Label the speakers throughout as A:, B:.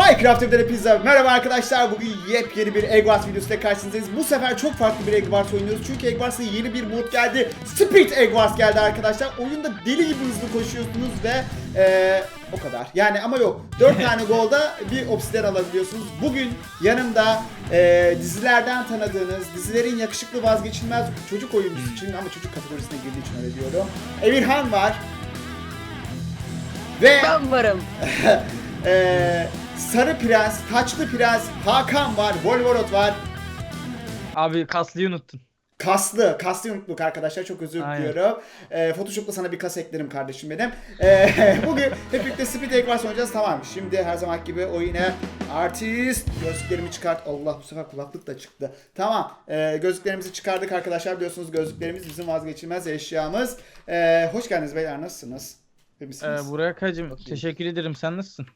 A: Minecraft Evleri Pizza. Merhaba arkadaşlar. Bugün yepyeni bir Egg Wars videosuyla karşınızdayız. Bu sefer çok farklı bir Egg Wars oynuyoruz. Çünkü Egg Wars'a yeni bir mod geldi. Speed Egg Wars geldi arkadaşlar. Oyunda deli gibi hızlı koşuyorsunuz ve eee, o kadar. Yani ama yok. 4 tane golda bir obsidian alabiliyorsunuz. Bugün yanımda eee, dizilerden tanıdığınız, dizilerin yakışıklı vazgeçilmez çocuk oyuncusu için ama çocuk kategorisine girdiği için öyle diyorum. Emirhan var. Ve
B: Ben varım.
A: ee, Sarı Prens, Taçlı Prens, Hakan var, Volvorot var.
C: Abi kaslıyı unuttun.
A: Kaslı, kaslı unuttuk arkadaşlar çok özür diliyorum. Ee, Photoshop'la sana bir kas eklerim kardeşim benim. Ee, bugün hep birlikte Speed Egg oynayacağız tamam. Şimdi her zaman gibi oyuna artist gözlüklerimi çıkart. Allah bu sefer kulaklık da çıktı. Tamam ee, gözlüklerimizi çıkardık arkadaşlar biliyorsunuz gözlüklerimiz bizim vazgeçilmez eşyamız. Ee, hoş geldiniz beyler nasılsınız?
C: Ee, Burak hacım teşekkür ederim sen nasılsın?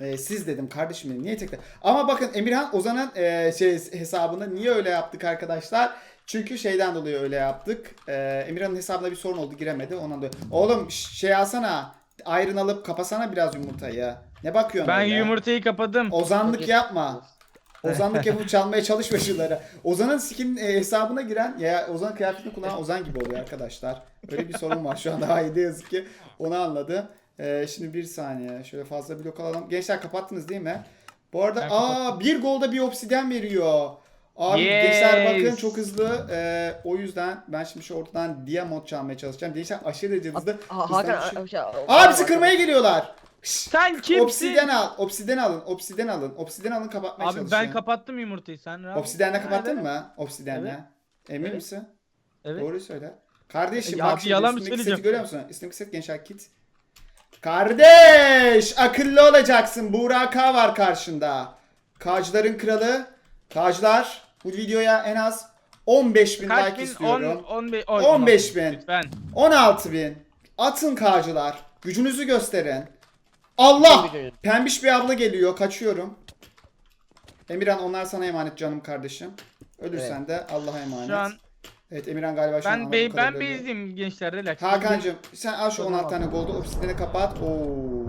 A: Ee, siz dedim kardeşim benim niye tekrar? Ama bakın Emirhan Ozan'ın e, şey hesabını niye öyle yaptık arkadaşlar? Çünkü şeyden dolayı öyle yaptık. Ee, Emirhan'ın hesabında bir sorun oldu giremedi ondan dolayı. Oğlum şey alsana ayrın alıp kapasana biraz yumurtayı. Ne bakıyorsun
C: Ben
A: öyle?
C: yumurtayı kapadım.
A: Ozanlık yapma. Ozanlık yapıp çalmaya çalışma şunları. Ozan'ın skin e, hesabına giren ya Ozan kıyafetini kullanan Ozan gibi oluyor arkadaşlar. Öyle bir sorun var şu anda. Haydi yazık ki onu anladı. Ee, şimdi bir saniye. Şöyle fazla blok alalım. Gençler kapattınız değil mi? Bu arada
C: Ben
A: aa bir golda bir obsidyen veriyor. Abi
C: Yes.
A: gençler bakın çok hızlı. Ee, o yüzden ben şimdi şu ortadan diamond çalmaya çalışacağım. Gençler aşırı derecede hızlı.
B: Hakan
A: şey-
B: a- şey-
A: Aa bizi kırmaya geliyorlar.
C: Sen kimsin?
A: Obsidyen al. Obsidyen alın. Obsidyen alın. Obsidyen alın kapatmaya
C: Abi ben kapattım yumurtayı sen rahat.
A: Obsidyenle kapattın
C: Evet.
A: mı? Obsidyenle.
C: Evet.
A: Emin
C: Evet.
A: misin?
C: Evet.
A: Doğruyu söyle. Kardeşim
C: Ya
A: bak
C: abi,
A: şimdi
C: yalan mı
A: üstündeki seti
C: söyleyeceğim?
A: görüyor musun? Üstündeki set gençler kit. Kardeş! Akıllı olacaksın. Buğra K var karşında. Kağcıların kralı. Kağcılar bu videoya en az 15 bin
C: Kaç
A: like
C: bin?
A: istiyorum.
C: 10, 15,
A: 15 bin.
C: Lütfen.
A: 16 bin. Atın kağcılar. Gücünüzü gösterin. Allah! Pembiş bir abla geliyor. Kaçıyorum. Emirhan onlar sana emanet canım kardeşim. Ölürsen de Allah'a emanet.
C: Şu an
A: Evet Emirhan galiba şu an
C: ben bey, ben bezdim gençler relax.
A: Hakan'cığım sen al şu
C: Tamam
A: 16
C: abi.
A: tane goldu. Obsidiyeni kapat. Oo.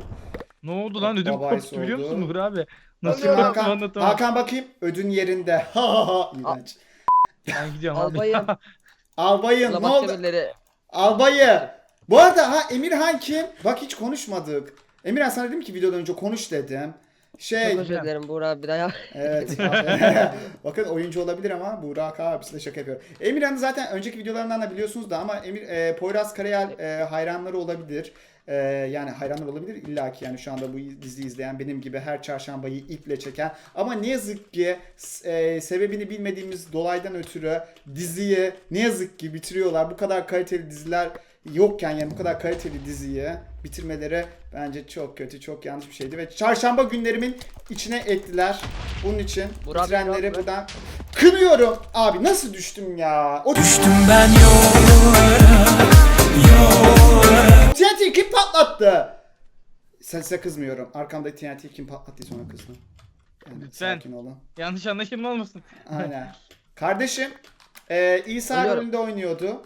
C: Ne oldu lan ödüm
A: Babaysı
C: koptu biliyor
A: oldu.
C: musun Burak abi? Nasıl
A: Bakayım
C: koptu
A: Hakan,
C: anlatamam.
A: Hakan bakayım. Ödün yerinde. Ha ha ha. İğrenç.
C: Ben gidiyorum abi.
B: Albayım.
A: Albayım ne
B: Ulamak
A: oldu?
B: demirleri.
A: Albayı. Bu arada ha Emirhan kim? Bak hiç konuşmadık. Emirhan sana dedim ki videodan önce konuş dedim. Şey
B: Çok özür dilerim Buğra bir daha.
A: Evet. Bakın oyuncu olabilir ama Burak abisi de şaka yapıyor. Emirhan'ı zaten önceki videolarından da biliyorsunuz da ama Emir e, Poyraz Karayel e, hayranları olabilir. E, yani hayranlar olabilir illaki yani şu anda bu diziyi izleyen benim gibi her çarşambayı iple çeken ama ne yazık ki e, sebebini bilmediğimiz dolaydan ötürü diziyi ne yazık ki bitiriyorlar. Bu kadar kaliteli diziler yokken yani bu kadar kaliteli diziyi bitirmeleri bence çok kötü, çok yanlış bir şeydi ve çarşamba günlerimin içine ettiler. Bunun için
B: Burak,
A: bitirenleri
B: Burak,
A: buradan kınıyorum. Abi nasıl düştüm ya? O düştüm.
D: ben yollara yollara
A: TNT kim patlattı? Sen size kızmıyorum. Arkamda TNT kim patlattıysa ona kızdım. Yani
C: Lütfen.
A: Sakin olun.
C: Yanlış anlaşılma olmasın.
A: Aynen. Kardeşim e, İsa rolünde oynuyordu.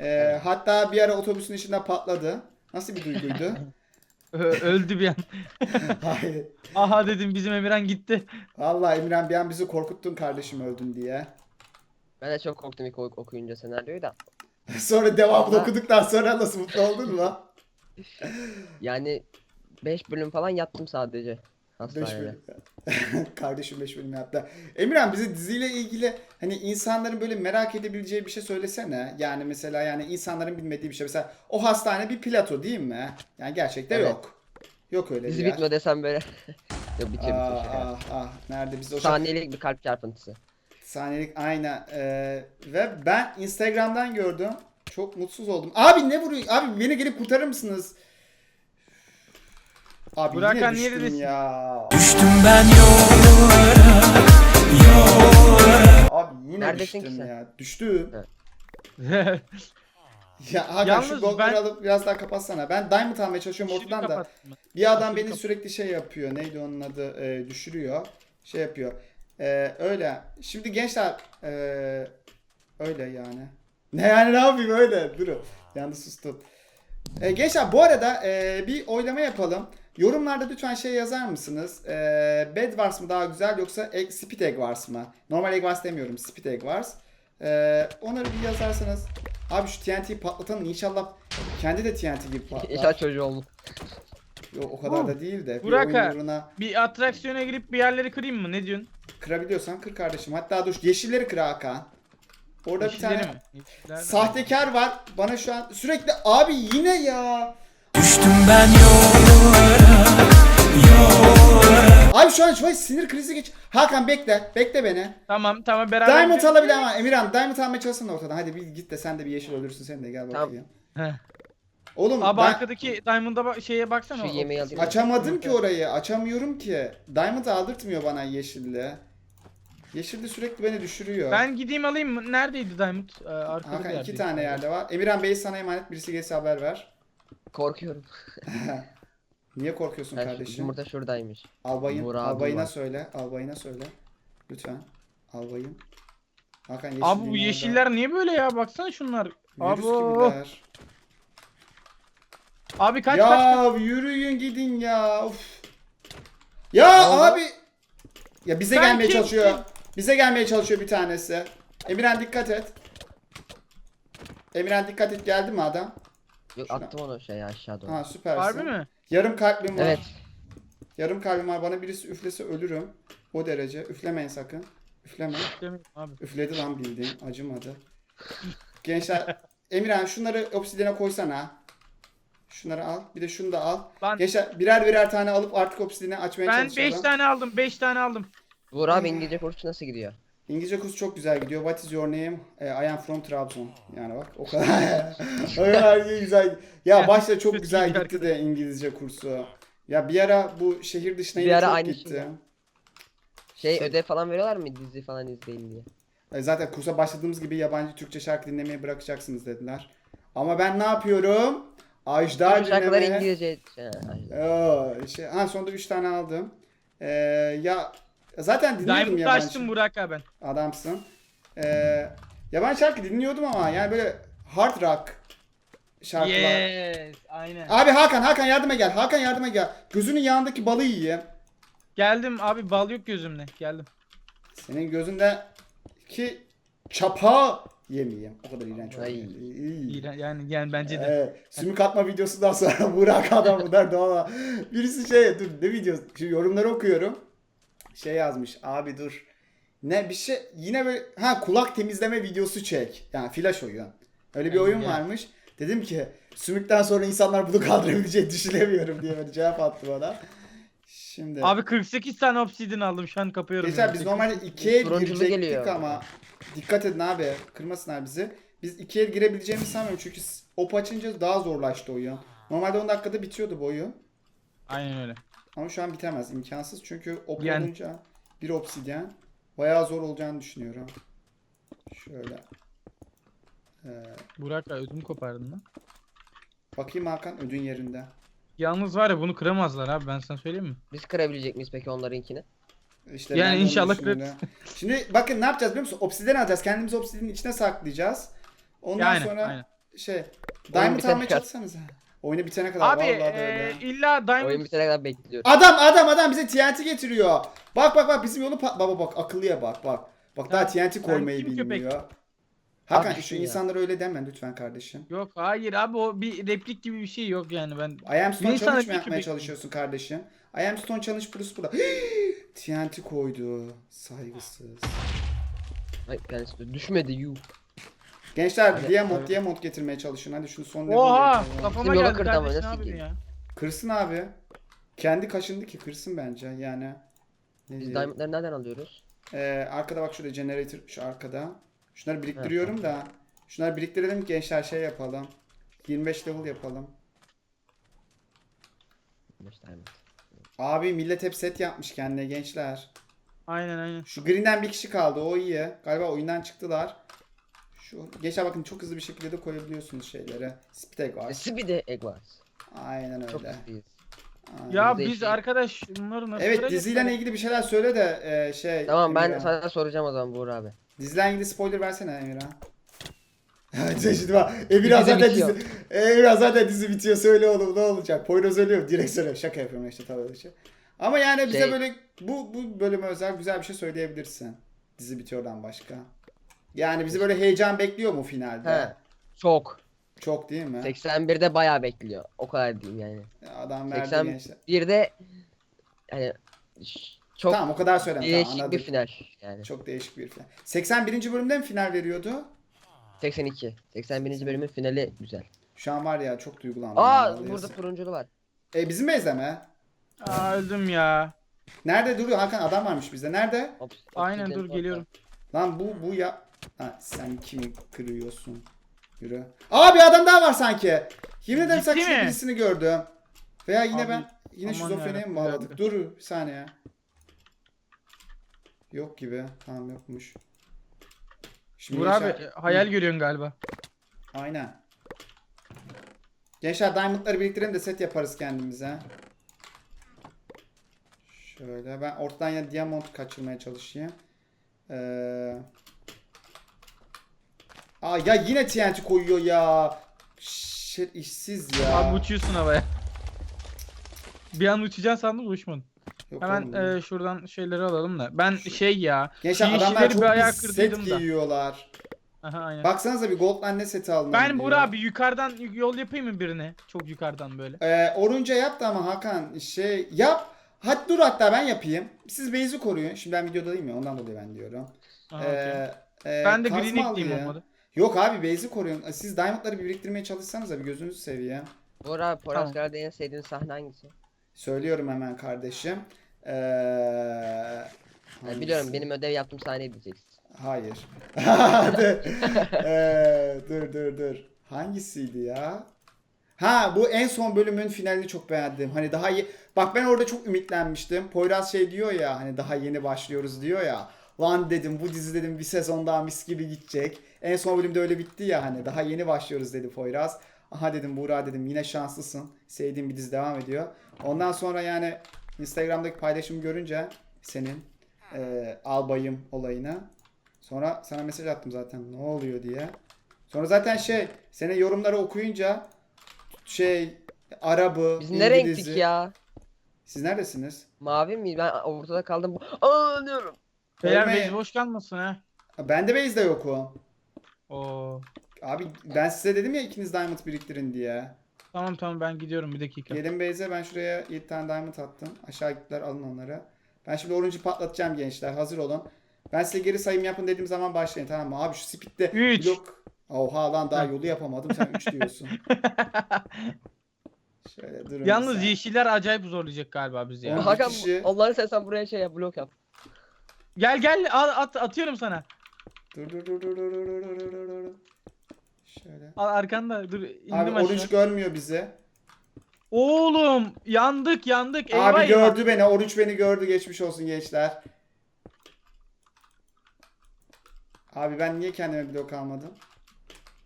A: E, hatta bir ara otobüsün içinde patladı. Nasıl bir duyguydu?
C: Öldü bir an.
A: Hayır.
C: Aha dedim bizim Emirhan gitti.
A: Vallahi Emirhan bir an bizi korkuttun kardeşim öldün diye.
B: Ben de çok korktum ilk okuyunca senaryoyu da.
A: Sonra devamlı
B: Ama-
A: okuduktan sonra nasıl mutlu oldun mu?
B: Yani 5 bölüm falan yattım sadece.
A: 5
B: Hastanede.
A: bölüm. Kardeşim 5 bölüm yaptı. Emirhan bize diziyle ilgili hani insanların böyle merak edebileceği bir şey söylesene. Yani mesela yani insanların bilmediği bir şey. Mesela o hastane bir plato değil mi? Yani gerçekte
B: Evet.
A: yok. Yok öyle
B: Dizi
A: bir
B: bitme desem böyle. Yok bitiyor
A: Ah,
B: bitiyor şaka.
A: ah, ah. Nerede biz o şey-
B: Saniyelik bir kalp çarpıntısı.
A: Saniyelik aynen. Ee, ve ben Instagram'dan gördüm. Çok mutsuz oldum. Abi ne vuruyor? Abi beni gelip kurtarır mısınız? Abi
C: Burak
A: yine
C: Han
A: düştüm
C: neredesin?
A: ya.
D: düştüm ben yollara yollara
A: Abi yine
B: Neredesin
A: düştüm
B: ki sen?
A: ya. Düştüm. Ya Hakan şu
C: Yalnız ben-
A: alıp biraz daha kapatsana. Ben diamond almaya çalışıyorum
C: Işığı
A: ortadan da. Bir adam
C: Işığı
A: beni
C: kapat-
A: sürekli şey yapıyor. Neydi onun adı? Ee, düşürüyor. Şey yapıyor. Ee, öyle. Şimdi gençler ee, öyle yani. Ne yani ne yapayım öyle? Durun. Yalnız sustum. Ee, gençler bu arada ee, bir oylama yapalım. Yorumlarda lütfen şey yazar mısınız? Ee, Bed Wars mı daha güzel yoksa Egg, Speed Egg Wars mı? Normal Egg Wars demiyorum. Speed Egg Wars. Ee, onları bir yazarsanız. Abi şu TNT'yi patlatalım inşallah kendi de TNT gibi patlar.
B: İnşallah çocuğu oldu.
A: Yok, o kadar da değil de. Bir
C: Burak ha.
A: uğruna
C: Bir atraksiyona girip bir yerleri kırayım mı? Ne diyorsun?
A: kırabiliyorsan kır kardeşim. Hatta dur yeşilleri kır Hakan. Orada bir tane
C: mi?
A: Sahtekar var. Bana şu an sürekli abi yine ya.
D: Düştüm ben Yollara
A: Abi şu an şu sinir krizi geç. Hakan bekle. Bekle beni.
C: Tamam tamam beraber.
A: Diamond alabilir ama Emirhan Diamond almaya çalışsana ortadan. Hadi bir git de sen de bir yeşil ölürsün sen de gel
B: Tamam.
A: bakayım. Oğlum
C: Abi
A: ben
C: arkadaki Diamond'a ba- şeye baksana.
B: Şu yemeği alayım.
A: açamadım ki orayı. Açamıyorum ki. Diamond aldırtmıyor bana yeşilli. Yeşilli sürekli beni düşürüyor.
C: Ben gideyim alayım mı? Neredeydi Diamond? Ee, arkada
A: Hakan iki
C: yerdeydi.
A: tane yerde var. Emirhan Bey sana emanet birisi gelirse haber ver.
B: Korkuyorum.
A: Niye korkuyorsun
B: Ha, şu
A: kardeşim?
B: yumurta şuradaymış.
A: Albayın,
B: Murad'ım
A: albayına
B: var.
A: söyle. Albayına söyle. Lütfen. Albayım. Hakan yeşilliğin
C: Abi bu
A: orada.
C: yeşiller niye böyle ya? Baksana şunlar. Abi,
A: Virüs gibiler.
C: abi kaç
A: ya
C: kaç.
A: yürüyün gidin ya. Of. Ya
B: oldu?
A: abi. Ya bize
C: Sen
A: gelmeye
C: kimsin?
A: çalışıyor. Bize gelmeye çalışıyor bir tanesi. Emirhan dikkat et. Emirhan dikkat et geldi mi adam?
B: Yok
A: Şuna.
B: attım onu şey aşağı doğru.
A: Ha süpersin.
C: Harbi mi?
A: Yarım kalbim var.
B: Evet.
A: Yarım kalbim var. Bana birisi üflese ölürüm. O derece. Üflemeyin sakın. Üfleme.
C: Abi.
A: Üfledi lan bildiğin. Acımadı. Gençler. Emirhan şunları obsidiyene koysana. Şunları al. Bir de şunu da al.
C: Lan
A: Gençler birer birer tane alıp artık obsidiyene açmaya
C: ben
A: çalışalım.
C: 5 tane aldım. 5 tane aldım.
B: Buğur abi İngilizce kursu nasıl gidiyor?
A: İngilizce kurs çok güzel gidiyor. What is your name? Eh, I am from Trabzon. Yani bak o kadar. o kadar iyi güzel. Ya başta çok güzel gitti de İngilizce kursu. Ya bir ara bu şehir dışına
B: Bir
A: yine
B: ara
A: çok
B: aynı
A: gitti.
B: şey. Ödev falan veriyorlar mı dizi falan izleyin diye?
A: E, Zaten kursa başladığımız gibi yabancı Türkçe şarkı dinlemeyi bırakacaksınız dediler. Ama ben ne yapıyorum? Ajdar
B: Tüm şarkılar
A: dinlemeye.
B: İngilizce. Ha, aynen.
A: Oo, şey, ha sonunda 3 tane aldım. Ee, ya zaten dinliyordum
C: Diamond'ı
A: yabancı.
C: açtım Burak abi ben.
A: Adamsın. Ee, yabancı şarkı dinliyordum ama yani böyle hard rock şarkılar.
C: Yes. Aynen.
A: Abi Hakan Hakan yardıma gel. Hakan yardıma gel. Gözünün yanındaki balı yiyeyim.
C: Geldim abi bal yok gözümde. Geldim.
A: Senin gözündeki çapa yemeyeyim. O kadar iğrenç oldu.
B: Ay.
A: İyi.
C: İğren- Yani yani bence de.
A: Evet, sümük atma videosundan sonra Burak adam bunlar doğal. Birisi şey dur ne videosu? Şu yorumları okuyorum. Şey yazmış. Abi dur. Ne bir şey yine böyle ha kulak temizleme videosu çek. Yani flash oyun. Öyle bir oyun
C: ya.
A: varmış. Dedim ki sümükten sonra insanlar bunu kaldırabileceğini düşünemiyorum diye böyle cevap attı bana. Şimdi
C: Abi 48 tane obsidian aldım şu an kapıyorum.
A: Gençler biz normalde ikiye
B: Turunculu
A: girecektik
B: geliyor.
A: ama dikkat edin abi kırmasınlar bizi. Biz ikiye girebileceğimizi sanmıyorum çünkü op açınca daha zorlaştı oyun. Normalde 10 dakikada bitiyordu bu oyun.
C: Aynen öyle.
A: Ama şu an bitemez imkansız çünkü op
C: Yani-
A: olunca bir obsidyen bayağı zor olacağını düşünüyorum. Şöyle. Ee,
C: Burak abi ödümü kopardın lan.
A: bakayım Hakan ödün yerinde.
C: Yalnız var ya bunu kıramazlar abi ben sana söyleyeyim mi?
B: Biz kırabilecek miyiz peki onlarınkini?
A: İşte
C: Yani inşallah
A: düşündüm. Şimdi bakın ne yapacağız biliyor musun? Obsidyen alacağız. Kendimizi obsidyenin içine saklayacağız. Ondan
C: Yani
A: sonra
C: aynen.
A: şey Diamond almaya
B: kadar.
A: Oyunu bitene kadar
C: Abi
A: vallahi de öyle.
C: illa Diamond
B: Oyun bitene kadar bekliyorum.
A: Adam adam adam bize TNT getiriyor. Bak bak bak bizim yolu pat baba bak akıllıya bak bak. Bak daha
C: Ya,
A: TNT koymayı
C: kim köpek?
A: bilmiyor. Hakan
B: Abi
A: şu
B: şu ya.
A: insanlara öyle deme lütfen kardeşim.
C: Yok hayır abi o bir replik gibi bir şey yok yani ben.
A: I am Stone Challenge mi yapmaya
C: köpek-
A: çalışıyorsun kardeşim? I am Stone Challenge Plus burada. TNT koydu. Saygısız.
B: Ay, yani düşmedi yu.
A: Gençler Diamond. Diamond getirmeye çalışın. Hadi şunu son level'e
C: Oha
A: yapalım.
C: kafama
B: yola
C: geldi
B: kırdı ama
C: kardeşim ne
B: nasıl ki?
C: ya?
A: Kırsın abi. Kendi kaşındı ki kırsın bence yani. Ne
B: Biz
A: diyeyim?
B: diamondları nereden alıyoruz?
A: Ee, arkada bak şurada generator şu arkada. Şunları biriktiriyorum da. Şunları biriktirelim gençler şey yapalım. 25 level yapalım.
B: Beş diamond.
A: Abi millet hep set yapmış kendine gençler.
C: Aynen aynen.
A: Şu green'den bir kişi kaldı o iyi. Galiba oyundan çıktılar. Şu gençler bakın çok hızlı bir şekilde de koyabiliyorsunuz şeylere. Speed var.
B: Nesi bir de egg var.
A: Aynen
B: Çok
A: öyle.
B: hızlıyız.
A: Aynen.
C: Ya biz arkadaş bunları nasıl
A: Evet diziyle
C: sana?
A: ilgili bir şeyler söyle de e, şey.
B: Tamam ben
A: Emirhan.
B: sana soracağım o zaman Buğur abi.
A: Diziyle ilgili spoiler versene Emirhan. Şimdi bak. Emirhan
B: Dizi
A: zaten
B: bitiyor.
A: dizi. Emirhan zaten dizi bitiyor. Söyle oğlum ne olacak? Poyraz ölüyor. Direkt söyle. Şaka yapıyorum işte tabii öyle şey. Ama yani bize
B: Şey-
A: böyle bu bu bölüme özel güzel bir şey söyleyebilirsin. Dizi bitiyordan başka. Yani bizi böyle heyecan bekliyor mu finalde?
B: He. Çok.
A: Çok değil mi?
B: 81'de bayağı bekliyor. O kadar diyeyim yani.
A: Adam verdi
B: 80
A: gençler.
B: Bir de yani ş- çok
A: Tamam o kadar söyleme. Tamam,
B: değişik bir
A: anladım.
B: final yani.
A: Çok değişik bir final. 81. bölümde mi final veriyordu?
B: 82. 81. bölümün finali güzel.
A: Şu an var ya çok duygulandım.
B: Aa
A: vallahi.
B: burada turunculu var.
A: E bizim Beyze mi?
C: Aa öldüm ya.
A: Nerede duruyor Hakan? Adam varmış bizde. Nerede?
B: Ops,
C: Aynen dur geliyorum.
A: Lan bu bu ya... Ha, sen kimi kırıyorsun? Yürü. Aa bir adam daha var sanki. Yemin ederim
C: Ciddi mi?
A: birisini gördüm. Veya yine
C: Abi,
A: ben yine
C: aman
A: şizofreniye mi
C: yarabbim,
A: bağladık? Dur bir saniye. Yok gibi. Tamam yokmuş. Şimdi gençler-
C: abi hayal görüyorsun galiba.
A: Aynen. Gençler diamondları biriktirelim de set yaparız kendimize. Şöyle ben ortadan ya diamond kaçırmaya çalışayım. Ee... Aa ya yine TNT koyuyor ya. Shit işsiz ya.
C: Abi uçuyorsun havaya. Bir an uçacaksın sandım uçmadın.
A: Yok
C: Hemen
A: oğlum.
C: e, şuradan şeyleri alalım da. Ben şey ya.
A: Gençler
C: şu
A: adamlar çok
C: bir ayağı
A: pis set
C: kırdıydım da.
A: giyiyorlar.
C: Aha aynen.
A: Baksanıza bir gold ne seti alın.
C: ben Burak abi yukarıdan yol yapayım mı birine? Çok yukarıdan böyle.
A: Ee, Orunca yaptı ama Hakan şey yap. Hadi dur hatta ben yapayım. Siz base'i koruyun. Şimdi ben videoda değilim ya ondan dolayı ben diyorum.
C: Aha, okey.
A: Ee, e,
C: ben de
A: kazma
C: green
A: al
C: ekleyeyim olmadı.
A: Yok abi base'i koruyun. Siz diamondları bir biriktirmeye çalışsanız bir gözünüzü seveyim.
B: Bora abi Poyraz
C: Tamam.
B: En sevdiğin sahne hangisi?
A: Söylüyorum hemen kardeşim. Ee,
B: Yani
A: hangisi?
B: biliyorum benim ödev yaptığım sahneyi diyeceksin.
A: Hayır. Hadi. Ee, dur dur dur. Hangisiydi ya? Ha bu en son bölümün finalini çok beğendim. Hani daha iyi. Bak ben orada çok ümitlenmiştim. Poyraz şey diyor ya hani daha yeni başlıyoruz diyor ya. Lan dedim bu dizi dedim bir sezon daha mis gibi gidecek. En son bölümde öyle bitti ya hani daha yeni başlıyoruz dedi Poyraz. Aha dedim Buğra dedim yine şanslısın. Sevdiğim bir dizi devam ediyor. Ondan sonra yani Instagram'daki paylaşımı görünce senin e, albayım olayını. Sonra sana mesaj attım zaten ne oluyor diye. Sonra zaten şey senin yorumları okuyunca şey Arabı,
B: Biz ne renktik ya?
A: Siz neredesiniz?
B: Mavi mi? Ben ortada kaldım. Aa anlıyorum.
C: Beyler
A: Ölme-
C: base boş kalmasın ha.
A: Ben de base'de yokum.
C: Oo.
A: Abi ben size dedim ya ikiniz diamond biriktirin diye.
C: Tamam tamam ben gidiyorum bir dakika.
A: Gelin base'e ben şuraya 7 tane diamond attım. Aşağı gittiler alın onları. Ben şimdi orange'ı patlatacağım gençler hazır olun. Ben size geri sayım yapın dediğim zaman başlayın tamam mı? Abi şu speed'de
C: Üç.
A: blok... Oha lan daha yolu yapamadım sen 3 diyorsun. Şöyle durun.
C: Yalnız
A: saniye.
C: yeşiller acayip zorlayacak galiba bizi ya.
A: Oğlum,
B: Hakan
A: kişi-
B: Allah'ını seversen buraya şey yap blok yap.
C: Gel gel al, at, atıyorum sana.
A: Dur dur dur dur dur dur dur dur dur dur. Şöyle.
C: Al arkanda dur
A: Abi
C: indim aşağı.
A: oruç görmüyor bizi.
C: Oğlum yandık yandık. Eyvah
A: Abi
C: eyvah.
A: gördü beni. Oruç beni gördü. Geçmiş olsun gençler. Abi ben niye kendime blok almadım?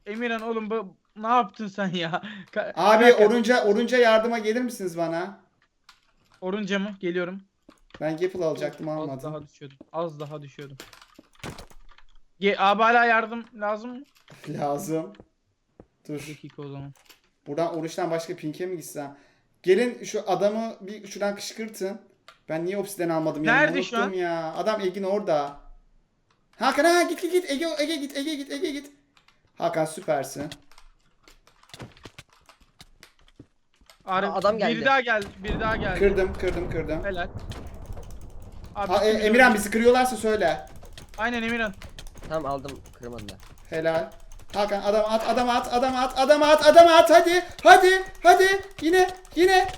C: Emirhan oğlum bu ne yaptın sen ya? Ka-
A: Abi orunca orunca yardıma gelir misiniz bana?
C: Orunca mı? Geliyorum.
A: Ben Gapple alacaktım
C: Az
A: almadım.
C: daha düşüyordum. Az daha düşüyordum. Ge abi hala yardım lazım mı?
A: Lazım.
C: Bir
A: Dur.
C: dakika o zaman.
A: Buradan oruçtan başka pink'e mi gitsem? Gelin şu adamı bir şuradan kışkırtın. Ben niye obsiden almadım ya?
C: Nerede şu an?
A: ya. Adam Egin orada. Hakan ha git git git. Ege, Ege git Ege git Ege git. Hakan süpersin.
C: Ar-
B: Aa, adam geldi.
C: Biri daha geldi. Biri daha geldi.
A: Kırdım kırdım kırdım.
C: Helal. Abi,
A: Ha, e, Emirhan bizi kırıyorlarsa söyle.
C: Aynen Emirhan.
B: Tamam aldım kırmadılar.
A: Helal. Hakan adam at adam at adam at adam at adam at hadi hadi hadi yine yine.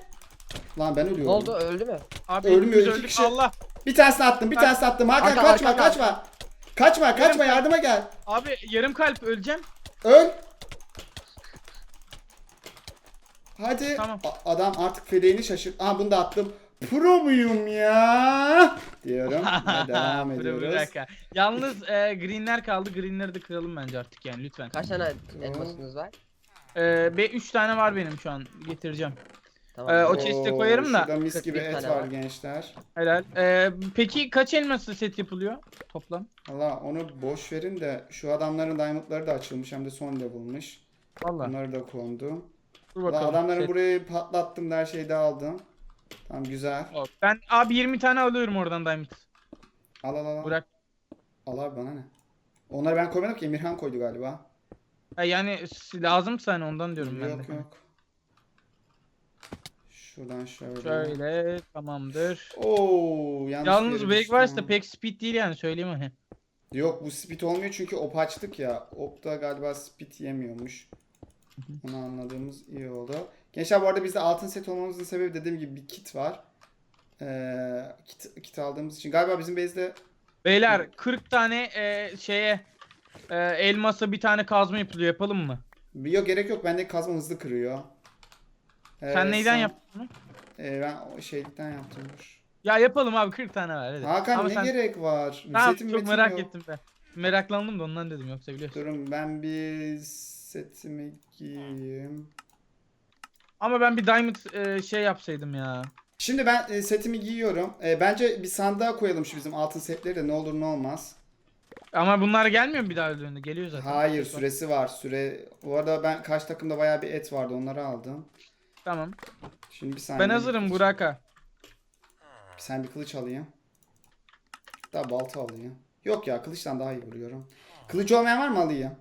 A: Lan ben ölüyorum.
B: Ne oldu öldü mü?
C: Abi
A: Ölmüyor,
C: biz
A: iki
C: öldük.
A: kişi.
C: Allah.
A: Bir tanesini attım bir
C: Bak.
A: tanesini attım. Hakan
B: Arka,
A: kaçma
B: arka,
A: kaçma. Kaçma kaçma
C: Yarım-
A: yardıma gel.
C: Abi yarım kalp öleceğim.
A: Öl. Hadi.
C: Tamam.
A: A- adam artık feleğini şaşır. Aha bunu da attım. Pro muyum ya? Diyorum. Ve devam
C: Dur, Bir
A: ediyoruz.
C: dakika. Yalnız e, greenler kaldı. Greenleri de kıralım bence artık yani lütfen.
B: Kaç tane elmasınız var?
C: E, be 3 tane var benim şu an. Getireceğim.
B: Tamam.
C: Ee, o
A: Oo,
C: chest'e koyarım da.
A: Şurada mis
B: 41
A: gibi et
B: tane
A: var
B: var.
A: gençler.
C: Helal. Ee, peki kaç elmaslı set yapılıyor toplam?
A: Valla onu boş verin de şu adamların diamondları da açılmış hem de son level'mış.
C: Valla.
A: Bunları da kondu.
C: Dur bakalım.
A: adamların
C: Set-
A: burayı patlattım da her şeyi de aldım. Tamam güzel.
C: Ben abi 20 tane alıyorum oradan diamond.
A: Al al al.
C: Bırak.
A: Al abi bana ne? Onları ben koymadım ki Emirhan koydu galiba.
C: Ha, yani lazımsa hani ondan diyorum ben
A: yok
C: de.
A: yok. Şuradan şöyle.
C: Şöyle tamamdır.
A: Oo, yanlış
C: Yalnız
A: yere
C: break
A: düştüm
C: varsa pek speed değil yani söyleyeyim hani.
A: Yok bu speed olmuyor çünkü op açtık ya. Op'ta galiba speed yemiyormuş. Onu anladığımız iyi oldu. Gençler bu arada bizde altın set olmamızın sebebi dediğim gibi bir kit var. Ee, kit, kit aldığımız için. Galiba bizim base'de
C: Beyler 40 tane e, şeye e, elmasa bir tane kazma yapılıyor yapalım mı?
A: yok gerek yok. Bende kazma hızlı kırıyor. Ee,
C: Sen neyden
A: sen-
C: yaptın?
A: Ee, ben o şeylikten yaptım. dur.
C: Ya yapalım abi 40 tane var hadi.
A: Hakan
C: Ama
A: ne
C: sen-
A: gerek var?
C: Tamam
A: Setim
C: çok merak
A: yok.
C: ettim ben. Meraklandım da ondan dedim yoksa biliyorsun.
A: Durun ben bir setimi giyeyim.
C: Ama ben bir diamond e, şey yapsaydım ya.
A: Şimdi ben e, setimi giyiyorum. E, bence bir sandığa koyalım şu bizim altın setleri de ne olur ne olmaz.
C: Ama bunlar gelmiyor mu bir daha öldüğünde? Geliyor zaten.
A: Hayır süresi var. Süre. Bu arada ben karşı takımda bayağı bir et vardı. Onları aldım.
C: Tamam.
A: Şimdi bir saniye.
C: Ben hazırım Burak'a.
A: Sen bir kılıç alayım. Daha balta alayım. Yok ya kılıçtan daha iyi vuruyorum. Kılıç olmayan var mı alayım?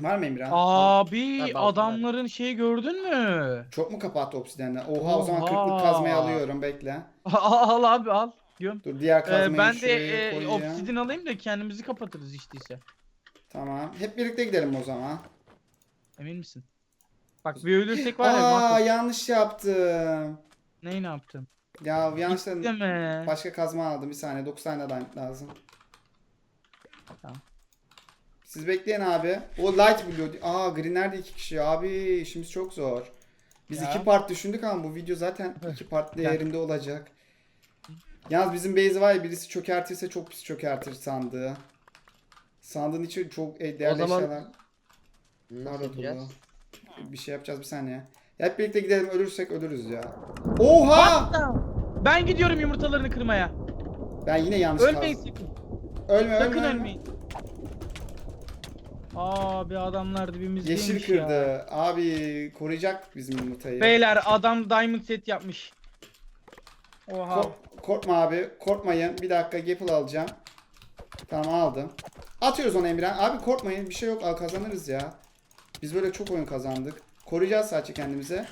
A: Var mı Emirhan?
C: Abi
B: Ben balta
C: adamların şeyi gördün mü?
A: Çok mu kapattı obsidyenler? Oha, o zaman
C: Oha.
A: kırklık kazmayı alıyorum bekle.
C: Al, al abi al. Diyorum.
A: Dur diğer
C: Ee,
A: kazmayı
C: ben de
A: şuraya
C: e, obsidin alayım da kendimizi kapatırız işte ise.
A: Tamam. Hep birlikte gidelim o zaman.
C: Emin misin? Bak bir ölürsek var ya.
A: Aa
C: mahvoluruz.
A: yanlış yaptım.
C: Neyi ne yaptın?
A: Ya yanlışlıkla
C: Deme.
A: başka kazma aldım. Bir saniye 9 tane diamond lazım. Siz bekleyin abi. O light blue. Aa greenler iki kişi. Abi işimiz çok zor. Biz
C: Ya.
A: iki part düşündük ama bu video zaten iki part değerinde olacak. Yalnız bizim base var ya birisi çökertirse çok pis çökertir sandığı. Sandığın içi çok e, değerli
B: O zaman
A: eşyalar.
B: Nasıl
A: Nerede
B: yapacağız?
A: dolu? Bir şey yapacağız bir saniye. Hep birlikte gidelim ölürsek ölürüz ya. Oha!
C: Ben gidiyorum yumurtalarını kırmaya.
A: Ben yine yanlış
C: Ölmeyin
A: kazdım.
C: sakın.
A: Ölme
C: Sakın
A: ölme. ölme.
C: ölmeyin. Abi adamlar dibimizdeymiş
A: Yeşil
C: ya.
A: kırdı. Abi koruyacak bizim yumurtayı.
C: Beyler adam diamond set yapmış. Oha.
A: Kork- korkma abi. Korkmayın. Bir dakika Gapple alacağım. Tamam aldım. Atıyoruz onu Emirhan. Abi korkmayın. Bir şey yok. Al kazanırız ya. Biz böyle çok oyun kazandık. Koruyacağız sadece kendimize.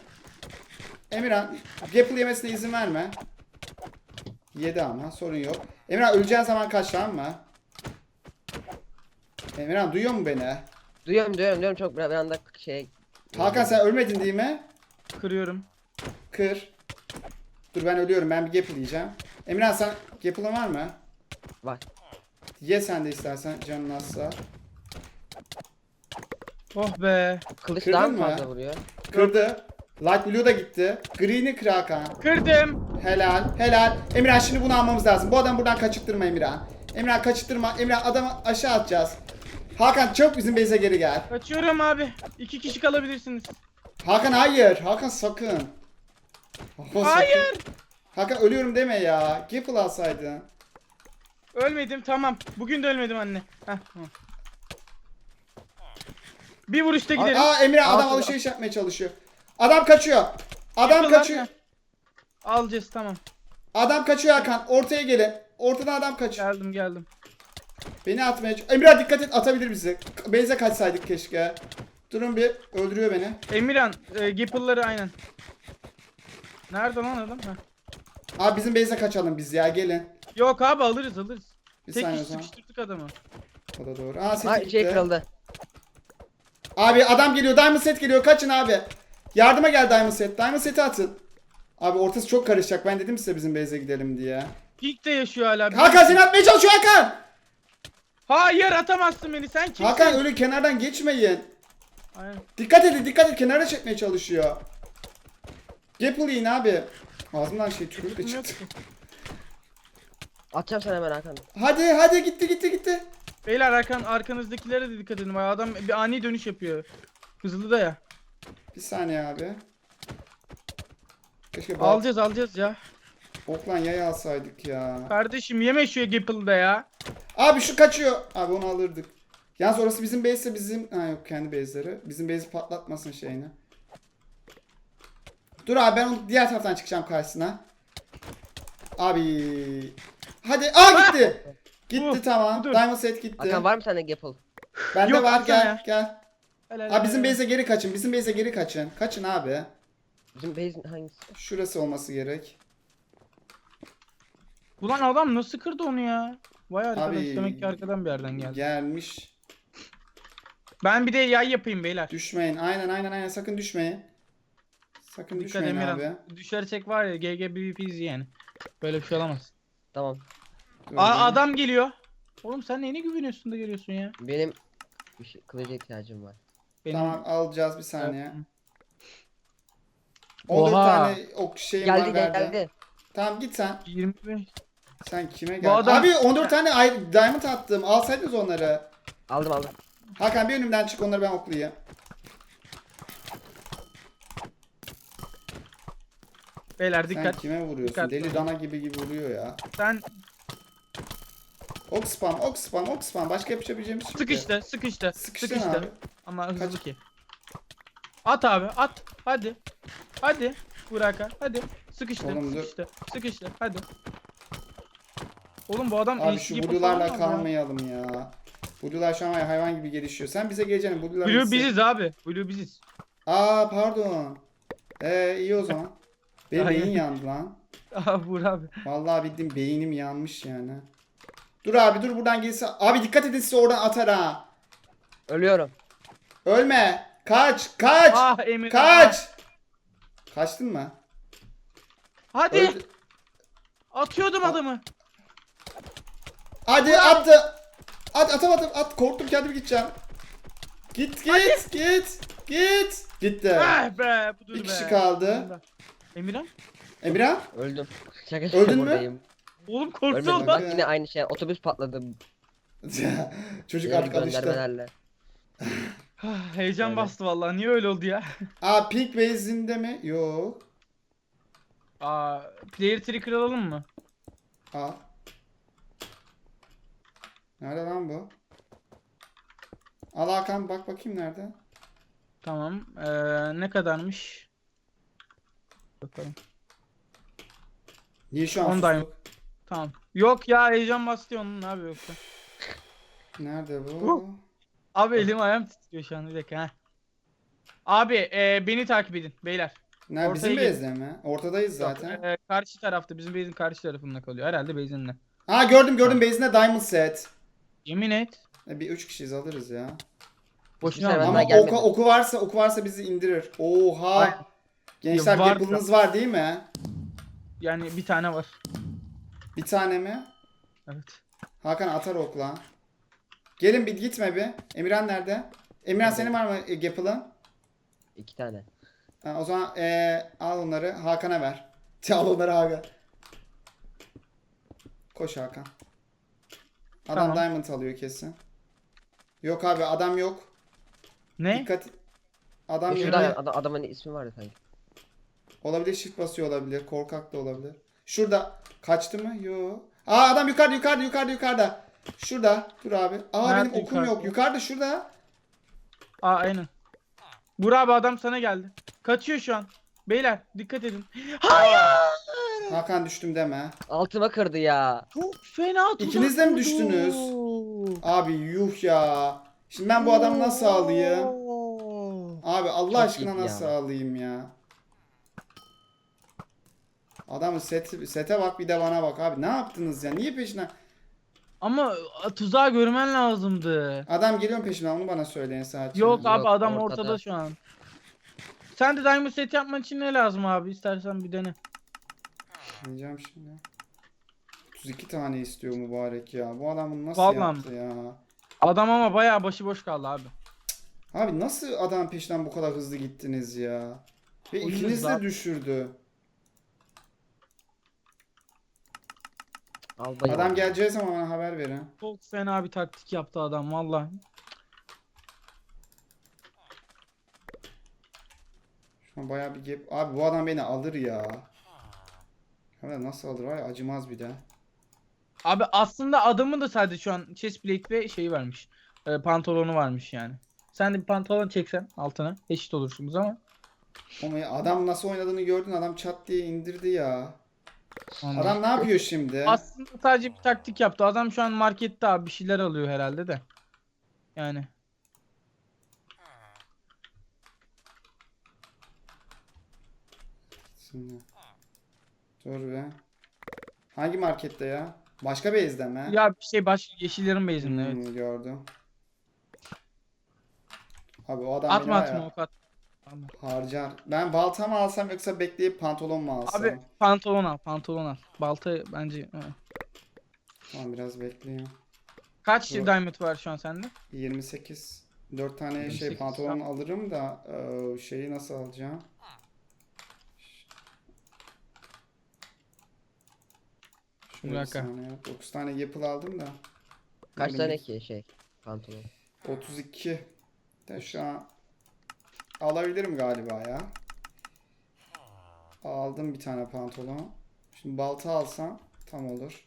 A: Emirhan Gapple yemesine izin verme. Yedi ama sorun yok. Emirhan öleceğin zaman kaç tamam mı? Emirhan duyuyor mu beni?
B: Duyuyorum duyuyorum duyuyorum çok bir bir anda şey.
A: Hakan sen ölmedin değil mi?
C: Kırıyorum.
A: Kır. Dur ben ölüyorum. Ben bir Gapple yiyeceğim. Emirhan sen Gapple'ın var mı?
B: Var.
A: Ye sen de istersen canın azsa.
C: Oh be.
B: Kılıç
A: Kırdın
B: daha mı
A: mı?
B: fazla vuruyor?
A: Kırdı. Light Blue da gitti. Green'i kır Hakan.
C: Kırdım.
A: Helal. Helal. Emirhan şimdi bunu almamız lazım. Bu adamı buradan kaçırttırma Emirhan. Emirhan kaçırttırma. Emirhan adamı aşağı atacağız. Hakan çok bizim base'e geri gel.
C: Kaçıyorum abi. İki kişi kalabilirsiniz.
A: Hakan hayır. Hakan sakın. Hakan,
C: Hayır.
A: sakın. Hakan ölüyorum deme ya. Gapple alsaydın.
C: Ölmedim tamam. Bugün de ölmedim anne. Heh, tamam. Bir vuruşta giderim.
A: Aa Emirhan adam
B: Al-
A: alışveriş yapmaya çalışıyor. Adam kaçıyor. Adam
C: Yapıyorlar.
A: kaçıyor.
C: Alacağız tamam.
A: Adam kaçıyor Hakan. Ortaya gelin. Ortadan adam kaçıyor.
C: Geldim geldim.
A: Beni atmaya... Emrah dikkat et atabilir bizi. Beyze kaçsaydık keşke. Durun bir. Öldürüyor beni.
C: Emirhan, e, Gapple'ları aynen. Nerede lan adam? Heh.
A: Abi bizim Beyze kaçalım biz ya gelin.
C: Yok abi alırız alırız.
A: Bir
C: Tek
A: saniye o
C: kişi
A: zaman.
C: sıkıştırdık adamı.
A: O da doğru. Aa set
B: Ha
A: gitti.
B: şey kırıldı.
A: Abi adam geliyor. Diamond set geliyor. Kaçın abi. Yardıma gel Diamond set. Diamond seti atın. Abi ortası çok karışacak. Ben dedim size bizim Beyze gidelim diye.
C: Pink de yaşıyor hala.
A: Hakan seni atmaya çalışıyor Hakan.
C: Hayır atamazsın beni sen kimsin?
A: Hakan öyle kenardan geçmeyin.
C: Aynen.
A: Dikkat edin dikkat et kenara çekmeye çalışıyor. Gapple abi. Ağzımdan şey tükürük de çıktı.
B: Atacağım sana hemen Hakan.
A: Hadi hadi gitti gitti gitti.
C: Beyler arkan, arkanızdakilere de dikkat edin. Bayağı Adam bir ani dönüş yapıyor. Hızlı da ya.
A: Bir saniye abi. Keşke bal-
C: Alacağız alacağız ya.
A: Oklan yay alsaydık ya.
C: Kardeşim yeme şu Gapple'da ya.
A: Abi şu kaçıyor. Abi onu alırdık. Yalnız orası bizim base'se bizim... Ha yok kendi base'leri. Bizim base'i patlatmasın şeyini. Dur abi ben onu diğer taraftan çıkacağım karşısına. Abi. Hadi. Aa gitti. Gitti tamam.
C: dur.
A: Diamond set gitti.
B: Hakan var mı sende Gapple?
A: Bende
C: Yok,
A: var gel
C: ya.
A: gel.
C: Helal,
A: Abi bizim base'e geri kaçın. Bizim base'e geri kaçın. Kaçın abi.
B: Bizim base hangisi?
A: Şurası olması gerek.
C: Ulan adam nasıl kırdı onu ya? Vay arkadaş
A: Abi-
C: demek ki arkadan bir yerden geldi.
A: Gelmiş.
C: Ben bir de yay yapayım beyler.
A: Düşmeyin. Aynen aynen aynen. Sakın düşmeyin. Sakın
C: Dikkat
A: düşmeyin
C: Emirhan.
A: abi.
C: Düşersek var ya GG BVP'yiz yani. Böyle bir şey olamaz.
B: Tamam.
C: Aa, adam geliyor. Oğlum sen neyine güveniyorsun da geliyorsun ya?
B: Benim bir şey, kılıca ihtiyacım var.
C: Benim...
A: Tamam alacağız bir saniye.
C: Evet.
A: 14
C: Oha.
A: tane ok şeyim
B: Geldi
A: var
B: gel-
A: verdi.
B: geldi.
A: Tamam git sen.
C: 25.
A: Sen kime geldin?
C: adam-
A: Abi 14 tane ayrı diamond attım. Alsaydınız onları.
B: Aldım aldım.
A: Hakan bir önümden çık onları ben oklayayım.
C: Beyler
A: Sen
C: dikkat.
A: kime vuruyorsun?
C: Dikkat.
A: Deli dana gibi gibi vuruyor ya.
C: Sen
A: Ok spam, ok spam, ok spam. Başka yapabileceğimiz şey yok.
C: sıkıştı, sıkıştı,
A: Sıkıştın
C: sıkıştı.
A: abi.
C: Ama hızlı
A: Kaç-
C: ki. At abi, at. Hadi. Hadi. Burak'a. Hadi. Sıkıştı,
A: Oğlum dur.
C: sıkıştı, sıkıştı. Hadi. Oğlum bu adam
A: Abi şu
C: ya.
A: kalmayalım ya. Budular şu an hayvan gibi gelişiyor. Sen bize geleceksin. Budular
C: Blue biziz abi. Blue biziz.
A: Aa pardon. Ee iyi o zaman. Benim beyin yandı lan.
C: Aha Burak abi.
A: Vallahi bildiğim beynim yanmış yani. Dur abi dur buradan gelirse. Abi dikkat edin size oradan atar ha.
B: Ölüyorum.
A: Ölme. Kaç. Kaç.
C: Ah Emir.
A: Kaç. Kaçtın mı?
C: Hadi.
A: Öldü.
C: Atıyordum adamı.
A: Hadi attı. At atamadım. At korktum kendim gideceğim. Git git git. Git. Gitti.
C: Ah be budur
A: Bir
C: be.
A: kişi kaldı.
C: Emirhan?
A: Emirhan?
B: Öldüm. Şaka
A: Öldün mü?
B: buradayım.
C: Oğlum korktu
B: Ölmedim.
C: lan.
B: Bak yine aynı şey. Otobüs patladı.
A: Çocuk artık alıştı.
B: göndermelerle.
C: Ah, Heyecan
B: Öyle.
C: bastı vallahi. Niye öyle oldu ya?
A: Aa Pink Base'inde mi? Yok.
C: Aa, player trigger alalım mı?
A: Aa. Nerede lan bu? Al Hakan bak bakayım nerede?
C: Tamam. Ee, ne kadarmış? Bakalım.
A: Niye şu an
C: On diamond.
A: sustuk?
C: Tamam. Yok ya heyecan bastı onun abi yoksa.
A: Nerede bu?
C: Huh. Abi elim ayağım titriyor şu an bir dakika ha. Abi e, beni takip edin beyler.
A: Nerede? Bizim
C: Ortaya
A: base'de mi? Ortadayız
C: Yok,
A: zaten.
C: e, karşı tarafta bizim base'in karşı tarafında kalıyor. Herhalde base'inle.
A: Ha gördüm gördüm base'inde diamond set.
C: Yemin et.
A: E, bir üç kişiyiz alırız ya.
C: Boşuna.
A: Ama
B: gelmedi.
A: oku, oku varsa oku varsa bizi indirir. Oha.
C: Ay.
A: Gençler
C: Ya varsa-
A: var değil mi?
C: Yani bir tane var.
A: Bir tane mi?
C: Evet.
A: Hakan atar okla. Gelin bir gitme bir. Emirhan nerede? Emirhan senin var mı e, gapple'ın?
B: İki tane.
A: Ha, o zaman e, al onları Hakan'a ver. al onları Hakan. Koş Hakan. Adam
C: Tamam.
A: diamond alıyor kesin. Yok abi adam yok.
C: Ne?
A: Dikkat. Adam yok.
B: Şurada adam, adamın ismi vardı sanki.
A: Olabilir shift basıyor olabilir. Korkak da olabilir. Şurada. Kaçtı mı? Yo. Aa adam yukarıda yukarıda yukarıda yukarıda. Şurada. Dur abi. Aa
C: Nerede
A: benim okum
C: yukarıda?
A: yok. Yukarıda şurada.
C: Aa aynen. Burak abi adam sana geldi. Kaçıyor şu an. Beyler dikkat edin. Hayır.
A: Hakan düştüm deme.
B: Altıma kırdı ya.
C: Çok fena tuzak
A: İkiniz de mi
C: kurdu.
A: düştünüz? Abi yuh ya. Şimdi ben bu adamı nasıl alayım? Abi Allah
B: Çok
A: aşkına
B: iyi
A: nasıl
B: ya.
A: alayım ya? Adamın set, sete bak bir de bana bak abi. Ne yaptınız ya? Niye peşinden?
C: Ama tuzağı görmen lazımdı.
A: Adam geliyor mu peşimden onu bana söyleyin sadece.
C: Yok abi
B: Yok,
C: adam
B: ortada.
C: ortada. şu an. Sen de diamond set yapman için ne lazım abi? İstersen bir dene.
A: Diyeceğim şimdi. 32 tane istiyor mübarek ya. Bu adam bunu nasıl
C: Vallahi
A: yaptı ya?
C: Adam ama bayağı başıboş kaldı abi.
A: Abi nasıl adam peşinden bu kadar hızlı gittiniz ya? Ve ikiniz de düşürdü.
B: Al bayım.
A: Adam geleceği zaman bana haber verin.
C: Çok fena bir taktik yaptı adam valla.
A: Şu an bayağı bir gap. Abi bu adam beni alır ya. De nasıl alır var ya acımaz bir de.
C: Abi aslında adamın da sadece şu an chest plate ve şeyi varmış. E, pantolonu varmış yani. Sen de bir pantolon çeksen altına eşit olursunuz ama.
A: Ama ya adam nasıl oynadığını gördün adam çat diye indirdi ya.
C: Ondan.
A: Adam ne yapıyor şimdi?
C: Aslında sadece bir taktik yaptı. Adam şu an markette abi bir şeyler alıyor herhalde de. Yani.
A: Şimdi. Dur be. Hangi markette ya? Başka base'de mi?
C: Ya bir şey baş yeşillerin base'inde evet.
A: Hmm, gördüm. Abi o adam
C: Atma
A: beni
C: atma
A: ya,
C: ok at.
A: Harcar. Ben balta mı alsam yoksa bekleyip pantolon mu alsam?
C: Abi pantolon al pantolon al. Balta bence. evet.
A: Tamam biraz bekleyeyim.
C: Kaç
A: Dur.
C: diamond var şu an sende?
A: 28. 4 tane şey
C: 28,
A: pantolon alırım da eee, şeyi nasıl alacağım?
C: Bir dakika.
A: saniye. 9 tane yapıl aldım da.
B: Kaç
A: Böyle
B: tane ki şey pantolon?
A: 32. De şu an alabilirim galiba ya. Aldım bir tane pantolon. Şimdi balta alsam tam olur.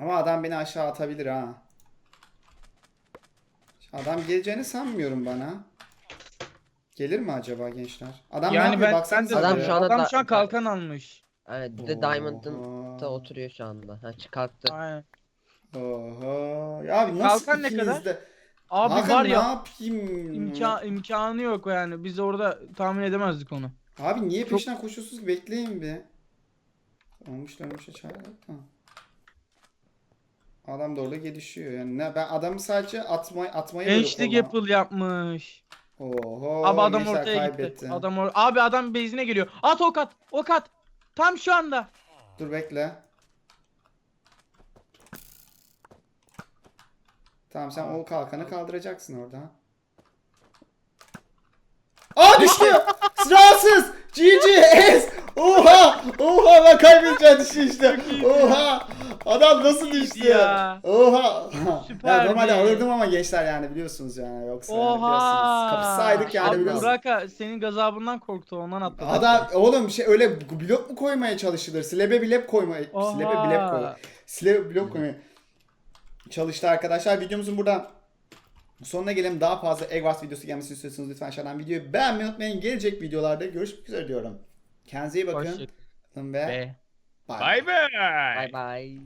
A: Ama adam beni aşağı atabilir ha. Adam geleceğini sanmıyorum bana. Gelir mi acaba gençler? Adam ne
C: Yani
A: yapıyor
C: ben, ben
A: baksanıza
C: de
B: Adam şu anda
C: adam
B: da-
C: şu an kalkan almış.
B: Evet de Diamond'ın
A: Oha.
B: da oturuyor şu anda. Ha çıkarttı.
C: Aynen.
A: Oha. Ya abi nasıl
C: Kalkan ne
A: ikiniz
C: kadar?
A: de-
C: Abi
A: Hakan
C: var
A: ne
C: ya
A: yapayım?
C: imka, imkanı yok yani. Biz orada tahmin edemezdik onu.
A: Abi niye
C: Çok-
A: peşinden koşuyorsunuz ki? Bekleyin bir. Olmuş dönmüşe çağırdık da. Adam da orada gelişiyor. Yani ne, ben adamı sadece atmayı atmayı böyle
C: Gençlik
A: kullan-
C: Apple yapmış.
A: Oho.
C: Abi adam
A: gençler
C: ortaya
A: kaybetti.
C: gitti. Adam or Abi adam base'ine geliyor. At ok at. Ok at. Tam şu anda.
A: Dur bekle. Tamam sen o kalkanı kaldıracaksın orada. Aa düştü! Sırasız! GG! Oha! Oha ben kaybedeceğim düştü işte. Oha! Adam nasıl düştü?
C: ya.
A: Oha!
C: Süper
A: ya normalde alırdım ama gençler yani biliyorsunuz yani yoksa yani
C: Oha.
A: biliyorsunuz. Kapısaydık yani
C: Abi
A: biliyorsunuz.
C: Burak'a senin gazabından korktu ondan atladı.
A: Adam oğlum şey öyle blok mu koymaya çalışılır? Slab'e blok koymaya
C: Oha.
A: Slab'e blok koy. Slab'e blok koymaya çalıştı arkadaşlar. Videomuzun burada sonuna gelelim. Daha fazla Eggwars videosu gelmesini istiyorsanız lütfen aşağıdan videoyu beğenmeyi unutmayın. Gelecek videolarda görüşmek üzere diyorum. Kendinize iyi bakın.
C: Hoşçakalın
A: Ve
C: be. 拜拜。
B: 拜拜。